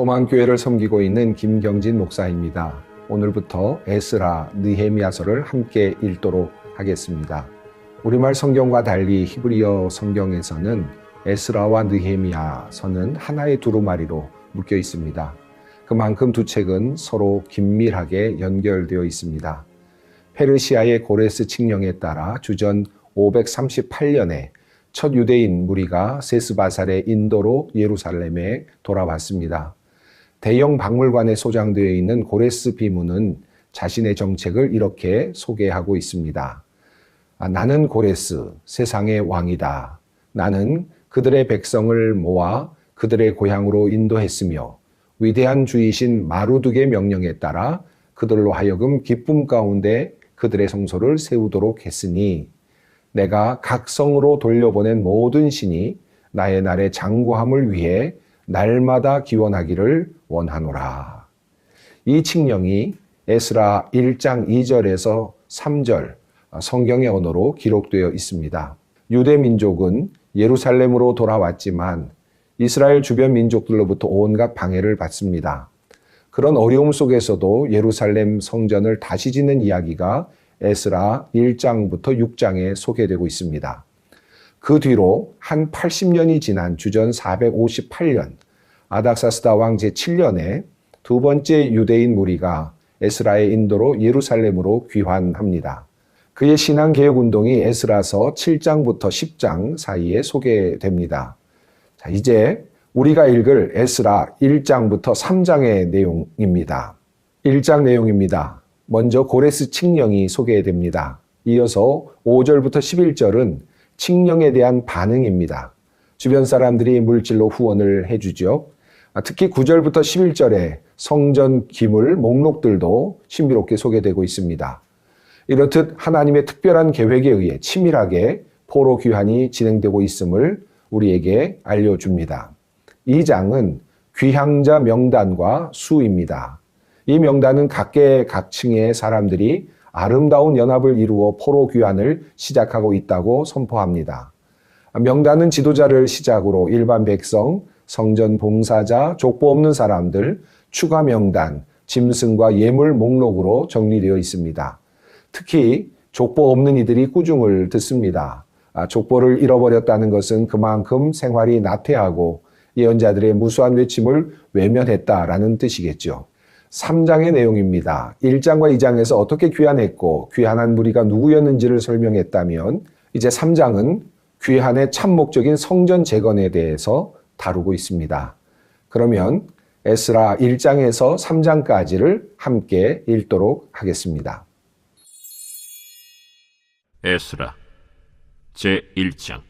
소망교회를 섬기고 있는 김경진 목사입니다. 오늘부터 에스라 느헤미야서를 함께 읽도록 하겠습니다. 우리말 성경과 달리 히브리어 성경에서는 에스라와 느헤미야서는 하나의 두루마리로 묶여 있습니다. 그만큼 두 책은 서로 긴밀하게 연결되어 있습니다. 페르시아의 고레스 칙령에 따라 주전 538년에 첫 유대인 무리가 세스바살의 인도로 예루살렘에 돌아왔습니다. 대형 박물관에 소장되어 있는 고레스 비문은 자신의 정책을 이렇게 소개하고 있습니다. 아, 나는 고레스, 세상의 왕이다. 나는 그들의 백성을 모아 그들의 고향으로 인도했으며 위대한 주이신 마루둑의 명령에 따라 그들로 하여금 기쁨 가운데 그들의 성소를 세우도록 했으니 내가 각성으로 돌려보낸 모든 신이 나의 날의 장구함을 위해 날마다 기원하기를 원하노라. 이 칙령이 에스라 1장 2절에서 3절 성경의 언어로 기록되어 있습니다. 유대 민족은 예루살렘으로 돌아왔지만 이스라엘 주변 민족들로부터 온갖 방해를 받습니다. 그런 어려움 속에서도 예루살렘 성전을 다시 짓는 이야기가 에스라 1장부터 6장에 소개되고 있습니다. 그 뒤로 한 80년이 지난 주전 458년 아닥사스다 왕 제7년에 두 번째 유대인 무리가 에스라의 인도로 예루살렘으로 귀환합니다. 그의 신앙 개혁 운동이 에스라서 7장부터 10장 사이에 소개됩니다. 자, 이제 우리가 읽을 에스라 1장부터 3장의 내용입니다. 1장 내용입니다. 먼저 고레스 칙령이 소개됩니다. 이어서 5절부터 11절은 칙령에 대한 반응입니다. 주변 사람들이 물질로 후원을 해주죠. 아, 특히 9절부터 11절에 성전 기물 목록들도 신비롭게 소개되고 있습니다. 이렇듯 하나님의 특별한 계획에 의해 치밀하게 포로 귀환이 진행되고 있음을 우리에게 알려줍니다. 이 장은 귀향자 명단과 수입니다. 이 명단은 각계 각층의 사람들이 아름다운 연합을 이루어 포로 귀환을 시작하고 있다고 선포합니다. 명단은 지도자를 시작으로 일반 백성, 성전 봉사자, 족보 없는 사람들, 추가 명단, 짐승과 예물 목록으로 정리되어 있습니다. 특히 족보 없는 이들이 꾸중을 듣습니다. 아, 족보를 잃어버렸다는 것은 그만큼 생활이 나태하고 예언자들의 무수한 외침을 외면했다라는 뜻이겠죠. 3장의 내용입니다. 1장과 2장에서 어떻게 귀환했고 귀환한 무리가 누구였는지를 설명했다면 이제 3장은 귀환의 참목적인 성전 재건에 대해서 다루고 있습니다. 그러면 에스라 1장에서 3장까지를 함께 읽도록 하겠습니다. 에스라 제 1장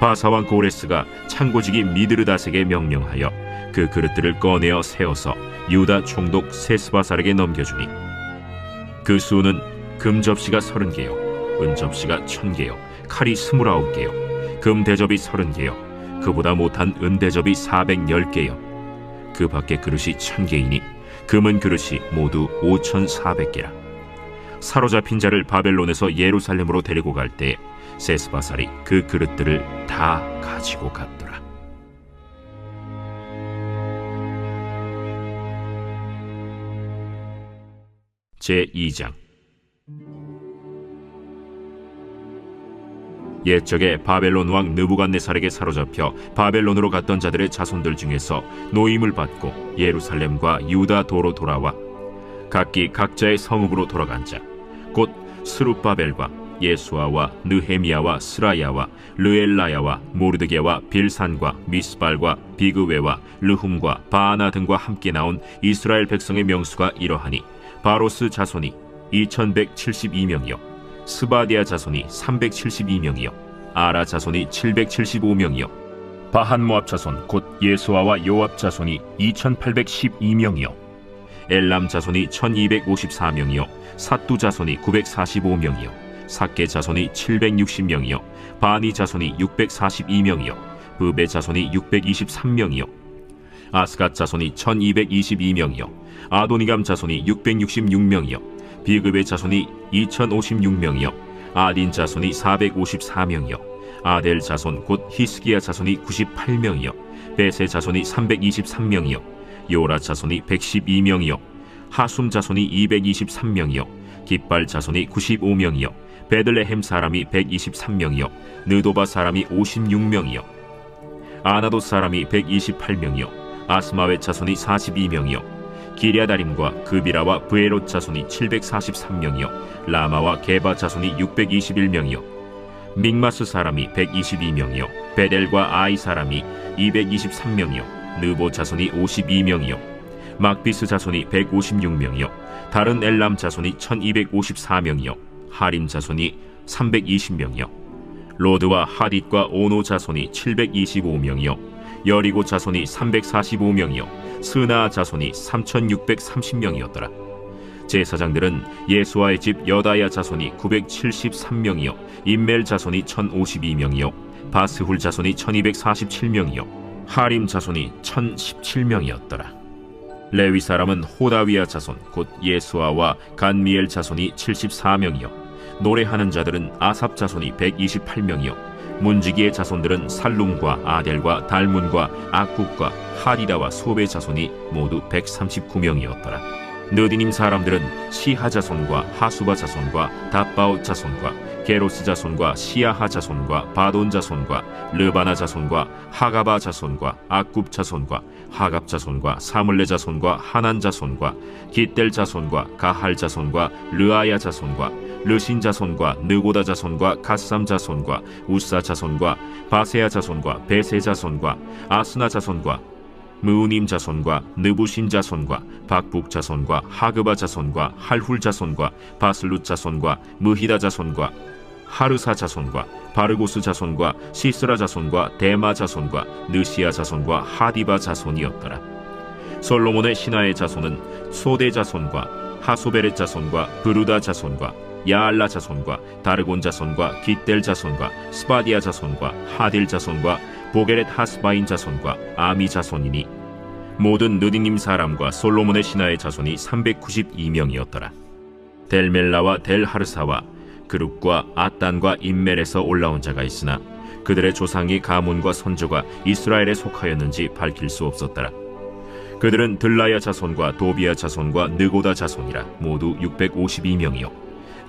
바사왕 고레스가 창고지기 미드르다색에 명령하여 그 그릇들을 꺼내어 세워서 유다 총독 세스바살에게 넘겨주니 그 수는 금 접시가 서른 개요 은 접시가 천 개요 칼이 스물아홉 개요 금 대접이 30개요 그보다 못한 은 대접이 410개요. 그 밖에 그릇이 1000개이니 금은 그릇이 모두 5400개라. 사로잡힌 자를 바벨론에서 예루살렘으로 데리고 갈 때 세스바살이 그 그릇들을 다 가지고 갔더라. 제 2장. 옛적에 바벨론 왕 느부갓네살에게 사로잡혀 바벨론으로 갔던 자들의 자손들 중에서 노임을 받고 예루살렘과 유다 도로 돌아와 각기 각자의 성읍으로 돌아간 자 곧 스룹바벨과 예수아와 느헤미야와 스라야와 르엘라야와 모르드게와 빌산과 미스발과 비그웨와 르훔과 바아나 등과 함께 나온 이스라엘 백성의 명수가 이러하니 바로스 자손이 2172명이요 스바디아 자손이 372명이요 아라 자손이 775명이요 바한 모압 자손 곧 예수아와 요압 자손이 2812명이요 엘람 자손이 1254명이요 사뚜 자손이 945명이요 사케 자손이 760명이요. 바니 자손이 642명이요. 브베 자손이 623명이요. 아스갓 자손이 1222명이요. 아도니감 자손이 666명이요. 비급의 자손이 2056명이요. 아딘 자손이 454명이요. 아델 자손 곧 히스기야 자손이 98명이요. 베세 자손이 323명이요. 요라 자손이 112명이요. 하숨 자손이 223명이요. 깃발 자손이 95명이요 베들레헴 사람이 123명이요. 느도바 사람이 56명이요. 아나도 사람이 128명이요. 아스마웨 자손이 42명이요. 기리아다림과 그비라와 브에롯 자손이 743명이요. 라마와 게바 자손이 621명이요. 믹마스 사람이 122명이요. 베델과 아이 사람이 223명이요. 느보 자손이 52명이요. 막비스 자손이 156명이요. 다른 엘람 자손이 1254명이요 하림 자손이 320명이요. 로드와 하딧과 오노 자손이 725명이요. 여리고 자손이 345명이요. 스나 자손이 3630명이었더라. 제사장들은 예수와의 집 여다야 자손이 973명이요. 임멜 자손이 1052명이요. 바스훌 자손이 1247명이요. 하림 자손이 1017명이었더라. 레위 사람은 호다위아 자손 곧 예수아와 간미엘 자손이 74명이요 노래하는 자들은 아삽 자손이 128명이요. 문지기의 자손들은 살룸과 아델과 달문과 악국과 하리다와 소베 자손이 모두 139명이었더라. 느디님 사람들은 시하 자손과 하수바 자손과 다바오 자손과 게로스 자손과 시야하 자손과 바돈 자손과 르바나 자손과 하가바 자손과 악굽 자손과 하갑 자손과 사물레 자손과 하난 자손과 기델 자손과 가할 자손과 르아야 자손과 르신 자손과 느고다 자손과 가삼 자손과 우사 자손과 바세야 자손과 베세 자손과 아스나 자손과 무우님 자손과 느부신 자손과 박북 자손과 하그바 자손과 할훌 자손과 바슬룻 자손과 무히다 자손과 하르사 자손과 바르고스 자손과 시스라 자손과 데마 자손과 느시아 자손과 하디바 자손이었더라. 솔로몬의 신하의 자손은 소대 자손과 하소베렛 자손과 브루다 자손과 야알라 자손과 다르곤 자손과 기델 자손과 스바디아 자손과 하딜 자손과 보게렛 하스바인 자손과 아미 자손이니 모든 느디님 사람과 솔로몬의 신하의 자손이 392명이었더라. 델멜라와 델하르사와 그룹과 아단과 인멜에서 올라온 자가 있으나 그들의 조상이 가문과 선조가 이스라엘에 속하였는지 밝힐 수 없었더라. 그들은 들라야 자손과 도비야 자손과 느고다 자손이라 모두 652명이요.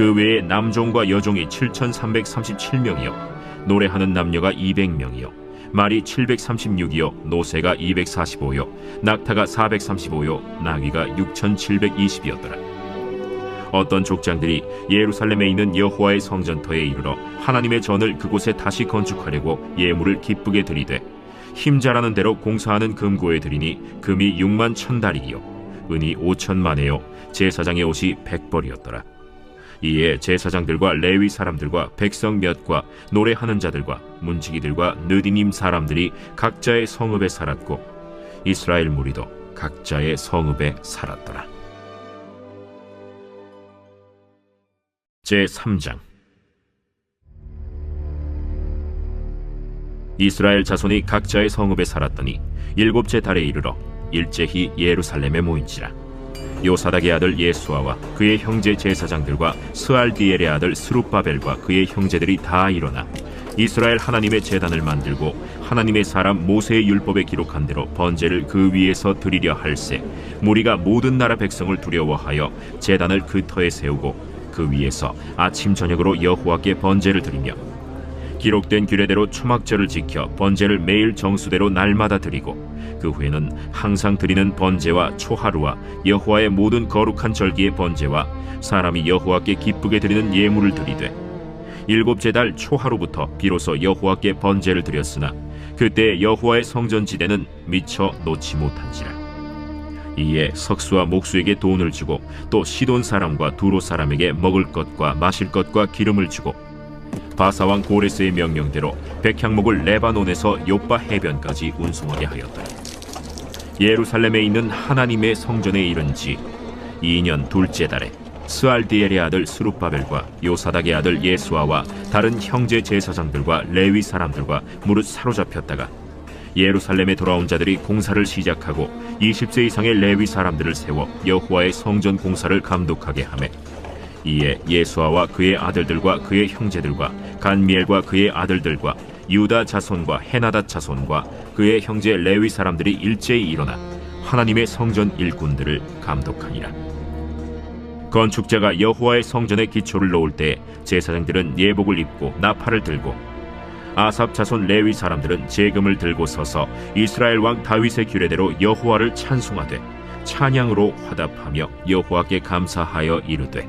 그 외에 남종과 여종이 7,337명이요. 노래하는 남녀가 200명이요. 말이 736이요. 노새가 245요. 낙타가 435요. 나귀가 6,720이었더라. 어떤 족장들이 예루살렘에 있는 여호와의 성전터에 이르러 하나님의 전을 그곳에 다시 건축하려고 예물을 기쁘게 드리되 힘자라는 대로 공사하는 금고에 드리니 금이 6만 천 달이요 은이 5천만에요 제사장의 옷이 백벌이었더라 이에 제사장들과 레위 사람들과 백성 몇과 노래하는 자들과 문지기들과 느디님 사람들이 각자의 성읍에 살았고 이스라엘 무리도 각자의 성읍에 살았더라. 제 3장. 이스라엘 자손이 각자의 성읍에 살았더니 일곱째 달에 이르러 일제히 예루살렘에 모인지라 요사닥의 아들 예수아와 그의 형제 제사장들과 스알디엘의 아들 스룹바벨과 그의 형제들이 다 일어나 이스라엘 하나님의 제단을 만들고 하나님의 사람 모세의 율법에 기록한 대로 번제를 그 위에서 드리려 할세 무리가 모든 나라 백성을 두려워하여 제단을 그 터에 세우고 그 위에서 아침 저녁으로 여호와께 번제를 드리며 기록된 규례대로 초막절을 지켜 번제를 매일 정수대로 날마다 드리고 그 후에는 항상 드리는 번제와 초하루와 여호와의 모든 거룩한 절기의 번제와 사람이 여호와께 기쁘게 드리는 예물을 드리되 일곱째 달 초하루부터 비로소 여호와께 번제를 드렸으나 그때 여호와의 성전 지대는 미처 놓지 못한지라. 이에 석수와 목수에게 돈을 주고 또 시돈 사람과 두로 사람에게 먹을 것과 마실 것과 기름을 주고 바사왕 고레스의 명령대로 백향목을 레바논에서 요빠 해변까지 운송하게 하였더라. 예루살렘에 있는 하나님의 성전에 이른 지 2년 둘째 달에 스알디엘의 아들 스룹바벨과 요사닥의 아들 예수아와 다른 형제 제사장들과 레위 사람들과 무릇 사로잡혔다가 예루살렘에 돌아온 자들이 공사를 시작하고 20세 이상의 레위 사람들을 세워 여호와의 성전 공사를 감독하게 하매 이에 예수아와 그의 아들들과 그의 형제들과 간미엘과 그의 아들들과 유다 자손과 헤나다 자손과 그의 형제 레위 사람들이 일제히 일어나 하나님의 성전 일꾼들을 감독하니라. 건축자가 여호와의 성전에 기초를 놓을 때 제사장들은 예복을 입고 나팔을 들고 아삽 자손 레위 사람들은 재금을 들고 서서 이스라엘 왕 다윗의 규례대로 여호와를 찬송하되 찬양으로 화답하며 여호와께 감사하여 이르되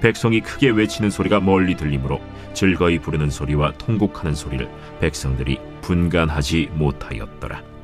백성이 크게 외치는 소리가 멀리 들리므로 즐거이 부르는 소리와 통곡하는 소리를 백성들이 분간하지 못하였더라.